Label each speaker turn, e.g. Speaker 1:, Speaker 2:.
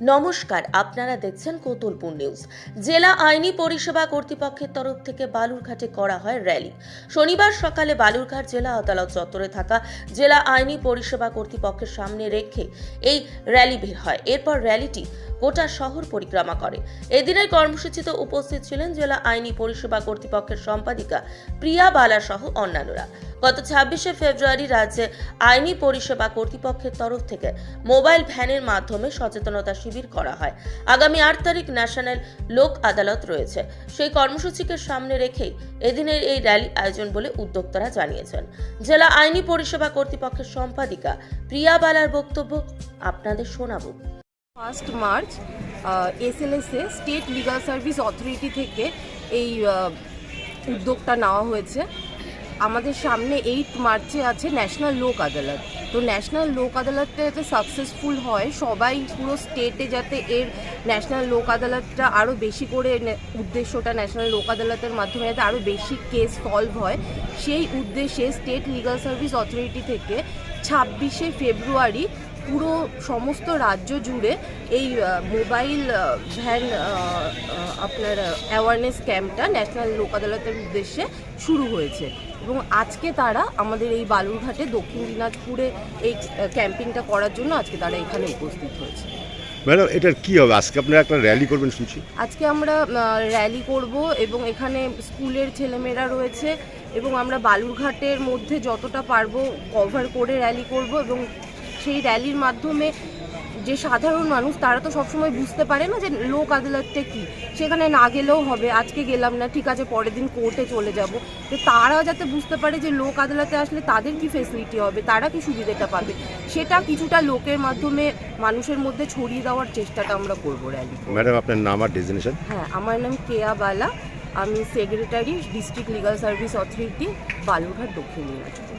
Speaker 1: নমস্কার, আপনারা দেখছেন কোতুলপুর নিউজ। জেলা আইনি পরিষেবা কর্তৃপক্ষের তরফ থেকে বালুরঘাটে করা হয় র্যালি। শনিবার সকালে বালুরঘাট জেলা আদালত চত্বরে থাকা জেলা আইনি পরিষেবা কর্তৃপক্ষের সামনে রেখে এই র্যালি বের হয়। এরপর র্যালিটি গোটা শহর পরিক্রমা করে। এদিনের কর্মসূচিতে উপস্থিত ছিলেন জেলা আইনি পরিষেবা কর্তৃপক্ষের সম্পাদিকা প্রিয়া বালা সহ অন্যান্যরা। গত ছাব্বিশে ফেব্রুয়ারি রাজ্যে আইনি পরিষেবা কর্তৃপক্ষের তরফ থেকে মোবাইল ভ্যানের মাধ্যমে সচেতনতা শিবির করা হয়। আগামী আট তারিখ ন্যাশনাল লোক আদালত রয়েছে। সেই কর্মসূচিকে সামনে রেখেই এদিনের এই র্যালি আয়োজন বলে উদ্যোক্তারা জানিয়েছেন। জেলা আইনি পরিষেবা কর্তৃপক্ষের সম্পাদিকা প্রিয়া বালার বক্তব্য আপনাদের শোনাবো।
Speaker 2: First March SLSA state legal service authority থেকে এই উদ্যোগটা নেওয়া হয়েছে। আমাদের সামনে এইট মার্চে আছে ন্যাশনাল লোক আদালত তো ন্যাশনাল লোক আদালতটা যাতে সাকসেসফুল হয়, সবাই পুরো স্টেটে যাতে এর ন্যাশনাল লোক আদালতটা আরও বেশি করে উদ্দেশ্যটা ন্যাশনাল লোক আদালতের মাধ্যমে যাতে আরও বেশি কেস সলভ হয়, সেই উদ্দেশ্যে স্টেট লিগাল সার্ভিস অথরিটি থেকে ছাব্বিশে ফেব্রুয়ারি পুরো সমস্ত রাজ্য জুড়ে এই মোবাইল ভ্যান আপনার অ্যাওয়ারনেস ক্যাম্পটা ন্যাশনাল লোক আদালতের উদ্দেশ্যে শুরু হয়েছে। এবং আজকে তারা আমাদের এই বালুরঘাটে দক্ষিণ দিনাজপুরে এই ক্যাম্পিংটা করার জন্য আজকে তারা এখানে উপস্থিত হয়েছে।
Speaker 3: ম্যাডাম এটার কি হবে? আজকে আপনারা একটা র্যালি করবেন শুনছি।
Speaker 2: আজকে আমরা র্যালি করব এবং এখানে স্কুলের ছেলেমেয়েরা রয়েছে এবং আমরা বালুরঘাটের মধ্যে যতটা পারব কভার করে র্যালি করব এবং সেই র্যালির মাধ্যমে যে সাধারণ মানুষ তারা তো সবসময় বুঝতে পারে না যে লোক আদালতটা কি। সেখানে না গেলেও হবে আজকে গেলাম না ঠিক আছে পরের দিন কোর্টে চলে যাব। তো তারা যাতে বুঝতে পারে যে লোক আদালতে আসলে তাদের কি ফেসিলিটি হবে তারা কি সুবিধাটা পাবে সেটা কিছুটা লোকের মাধ্যমে মানুষের মধ্যে ছড়িয়ে দেওয়ার চেষ্টাটা আমরা করব র্যালি
Speaker 3: ম্যাডাম আপনার নাম আর ডেজিনেশন?
Speaker 2: হ্যাঁ আমার নাম কেয়া বালা। আমি secretary district legal service authority Balurghat Dakshin Dinajpur.